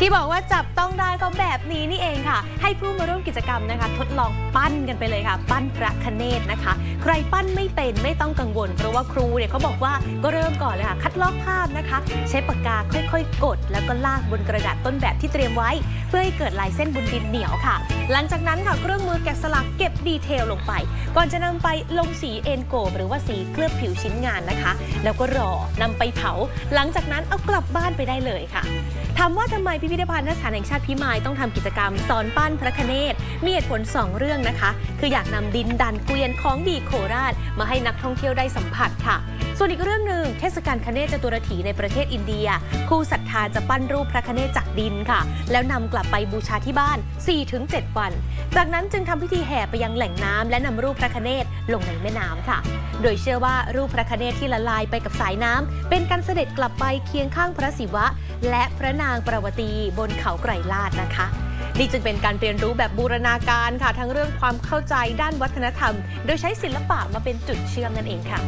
ที่บอกว่าจับต้องได้ก็แบบนี้นี่เองค่ะ ให้ผู้มาร่วมกิจกรรมนะคะ ทดลองปั้นกันไปเลยค่ะ ปั้นพระคเนศนะคะ ใครปั้นไม่เป็นไม่ต้องกังวล เพราะว่าครูเนี่ยเขาบอกว่าก็เริ่มก่อนเลยค่ะ คัดลอกภาพนะคะ ใช้ปากกาค่อย ๆ กด แล้วก็ลากบนกระดาษต้นแบบที่เตรียมไว้ เพื่อให้เกิดลายเส้นบนดินเหนียวค่ะ หลังจากนั้นค่ะเครื่องมือแกะสลักเก็บดีเทลลงไป ก่อนจะนำไปลงสีเอนโกบหรือว่าสีเคลือบผิวชิ้นงานนะคะ แล้วก็รอนำไปเผา หลังจากนั้นเอากลับบ้านไปได้เลยค่ะถามว่าทำไมพิพิธภัณฑ์สถานแห่งชาติพิมายต้องทำกิจกรรมสอนปั้นพระคเนศมีเหตุผล 2 เรื่องนะคะ คืออยากนำดินดันเกวียนของดีโคราช มาให้นักท่องเที่ยวได้สัมผัสค่ะ ส่วนอีกเรื่องหนึ่งเทศกาลคเนศจตุรถีในประเทศอินเดียผู้ศรัทธาจะปั้นรูปพระคเนศจากดินค่ะ แล้วนำกลับไปบูชาที่บ้าน 4-7 วัน จากนั้นจึงทำพิธีแห่ไปยังแหล่งน้ำและนำรูปพระคเนศลงในแม่น้ำค่ะ โดยเชื่อว่ารูปพระคเนศที่ละลายไปกับสายน้ำเป็นการเสด็จกลับไปเคียงข้างพระศิวะ และพระนางประวตีบนเขาไกรลาดนะคะนี่จึงเป็นการเรียนรู้แบบบูรณาการค่ะ ทั้งเรื่องความเข้าใจด้านวัฒนธรรม โดยใช้ศิลปะมาเป็นจุดเชื่อมนั่นเองค่ะ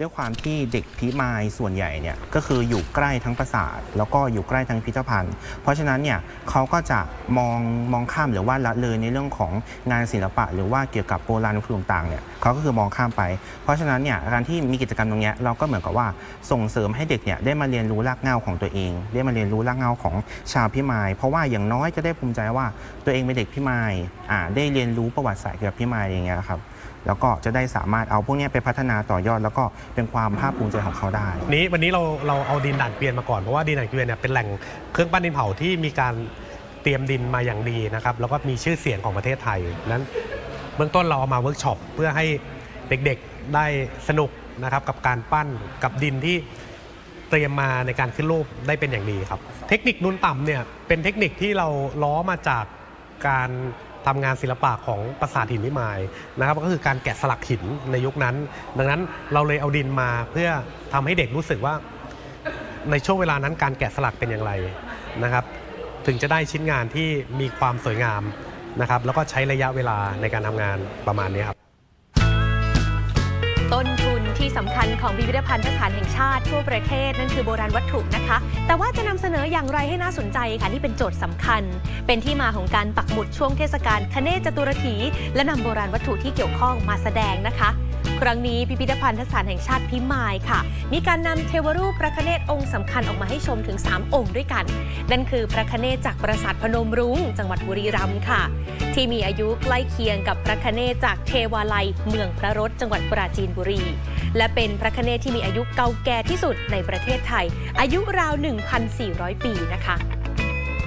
ด้วยความที่เด็กพิมายส่วนใหญ่เนี่ยก็คืออยู่ใกล้ทั้งปราสาทแล้วก็อยู่ใกล้ทั้งพิพิธภัณฑ์ เพราะฉะนั้นเนี่ยเขาก็จะมองมองข้ามหรือว่าละเลยในเรื่องของงานศิลปะ หรือว่าเกี่ยวกับโบราณวัตถุต่างๆเนี่ยเขาก็คือมองข้ามไป เพราะฉะนั้นเนี่ยการที่มีกิจกรรมตรงเนี้ยเราก็เหมือนกับว่าส่งเสริมให้เด็กเนี่ยได้มาเรียนรู้รากเหง้าของตัวเอง ได้มาเรียนรู้รากเหง้าของชาวพิมาย เพราะว่าอย่างน้อยจะได้ภูมิใจว่าตัวเองเป็นเด็กพิมายอ่าได้เรียนรู้ประวัติศาสตร์เกี่ยวกับพิมายอย่างเงี้ยครับ แล้วก็จะได้สามารถเอาพวกนี้ไปพัฒนาต่อยอด แล้วก็เป็นความภาคภูมิใจของเขาได้ นี้วันนี้เราเราเอาดินด่านเกวียนมาก่อนเพราะว่าดินด่านเกวียนเนี่ยเป็นแหล่งเครื่องปั้นดินเผาที่มีการเตรียมดินมาอย่างดีนะครับแล้วก็มีชื่อเสียงของประเทศไทยนั้นเบื้องต้นเราเอามาเวิร์กช็อปเพื่อให้เด็กๆได้สนุกนะครับกับการปั้นกับดินที่เตรียมมาในการขึ้นรูปได้เป็นอย่างดีครับ เทคนิคนูนต่ำเนี่ยเป็นเทคนิคที่เราล้อมาจากการ ทำงานศิลปะของปราสาทหินพิมายนะครับก็คือการแกะสลักหินในยุคนั้น ดังนั้นเราเลยเอาดินมาเพื่อทำให้เด็กรู้สึกว่า ในช่วงเวลานั้นการแกะสลักเป็นอย่างไรนะครับ ถึงจะได้ชิ้นงานที่มีความสวยงามนะครับแล้วก็ใช้ระยะเวลาในการทำงานประมาณนี้ครับ ต้นทุนที่สำคัญของพิพิธภัณฑ์สถานแห่งชาติทั่วประเทศนั่นคือโบราณวัตถุนะคะ แต่ว่าจะนำเสนออย่างไรให้น่าสนใจค่ะนี่เป็นโจทย์สำคัญ เป็นที่มาของการปักหมุดช่วงเทศกาลคเนจตุรถีและนำโบราณวัตถุที่เกี่ยวข้องมาแสดงนะคะ ครั้งนี้พิพิธภัณฑ์สถานแห่งชาติพิมายค่ะ มีการนำเทวรูปพระคเนศองค์สำคัญออกมาให้ชมถึง 3 องค์ด้วยกัน นั่นคือพระคเนศจากปราสาทพนมรุ้ง จังหวัดบุรีรัมย์ค่ะ ที่มีอายุใกล้เคียงกับพระคเนศจากเทวาลัย เมืองพระรถจังหวัดปราจีนบุรี และเป็นพระคเนศที่มีอายุเก่าแก่ที่สุดในประเทศไทย อายุราว 1,400 ปีนะคะ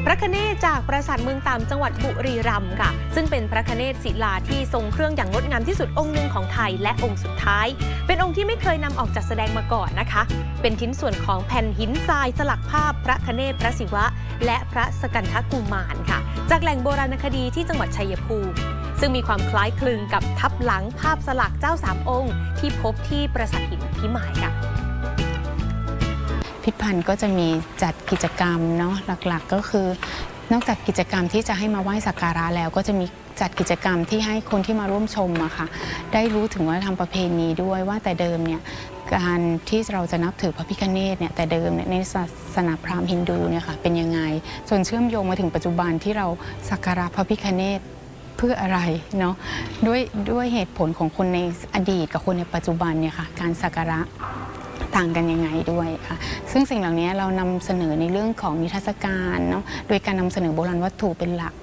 พระคเนศจากปราสาทเมืองตามจังหวัดบุรีรัมย์ค่ะ ซึ่งเป็นพระคเนศศิลาที่ทรงเครื่องอย่างงดงามที่สุดองค์หนึ่งของไทยและองค์สุดท้าย เป็นองค์ที่ไม่เคยนำออกจัดแสดงมาก่อนนะคะ เป็นชิ้นส่วนของแผ่นหินทรายสลักภาพพระคเนศพระศิวะ และพระสกันทกุมารค่ะ จากแหล่งโบราณคดีที่จังหวัดชัยภูมิซึ่งมีความคล้ายคลึงกับทับหลังภาพสลักเจ้าสามองค์ ที่พบที่ปราสาทหินพิมายค่ะ พิพิธภัณฑ์ก็จะมีจัดกิจกรรมเนาะหลักๆก็คือนอกจากกิจกรรมที่จะให้มาไหว้สักการะแล้วก็จะมีจัดกิจกรรมที่ให้คนที่มาร่วมชมอะค่ะได้รู้ถึงวัฒนธรรมประเพณีด้วยว่าแต่เดิมเนี่ยการที่เราจะนับถือพระพิฆเนศเนี่ยแต่เดิมเนี่ยในศาสนาพราหมณ์ฮินดูเนี่ยค่ะเป็นยังไงจนเชื่อมโยงมาถึงปัจจุบันที่เราสักการะพระพิฆเนศเพื่ออะไรเนาะด้วยด้วยเหตุผลของคนในอดีตกับคนในปัจจุบันเนี่ยค่ะการสักการะ ต่างกันยังไงด้วยค่ะ ซึ่งสิ่งเหล่านี้เรานำเสนอในเรื่องของนิทรรศการเนาะ โดยการนำเสนอโบราณวัตถุเป็นหลัก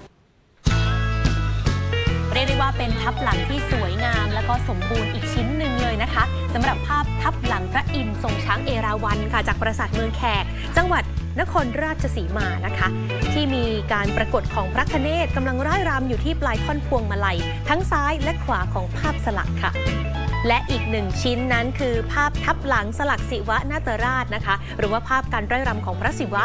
เรียกได้ว่าเป็นทับหลังที่สวยงาม และก็สมบูรณ์อีกชิ้นหนึ่งเลยนะคะสำหรับภาพทับหลังพระอินทร์ทรงช้างเอราวัณค่ะ จากปราสาทเมืองแขก จังหวัดนครราชสีมานะคะ ที่มีการปรากฏของพระคเนศกำลังร่ายรำอยู่ที่ปลายท่อนพวงมาลัย ทั้งซ้ายและขวาของภาพสลักค่ะ และอีกหนึ่งชิ้นนั้นคือภาพทับหลังสลักศิวะนาตราชนะคะ หรือว่าภาพการร่ายรำของพระศิวะ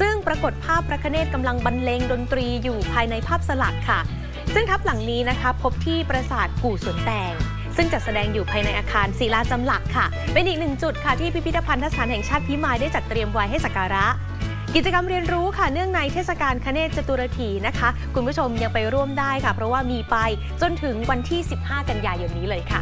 ซึ่งปรากฏภาพพระคเนศกำลังบรรเลงดนตรีอยู่ภายในภาพสลักค่ะ ซึ่งทับหลังนี้นะคะพบที่ปราสาทกู่สวนแตงซึ่งจัดแสดงอยู่ภายในอาคารศิลาจำหลักค่ะ เป็นอีกหนึ่งจุดค่ะที่พิพิธภัณฑสถานแห่งชาติพิมายได้จัดเตรียมไว้ให้สักการะกิจกรรมเรียนรู้ค่ะเนื่องในเทศกาลคเนศจตุรถีนะคะ คุณผู้ชมยังไปร่วมได้ค่ะ เพราะว่ามีไปจนถึงวันที่ 15 กันยายนนี้เลยค่ะ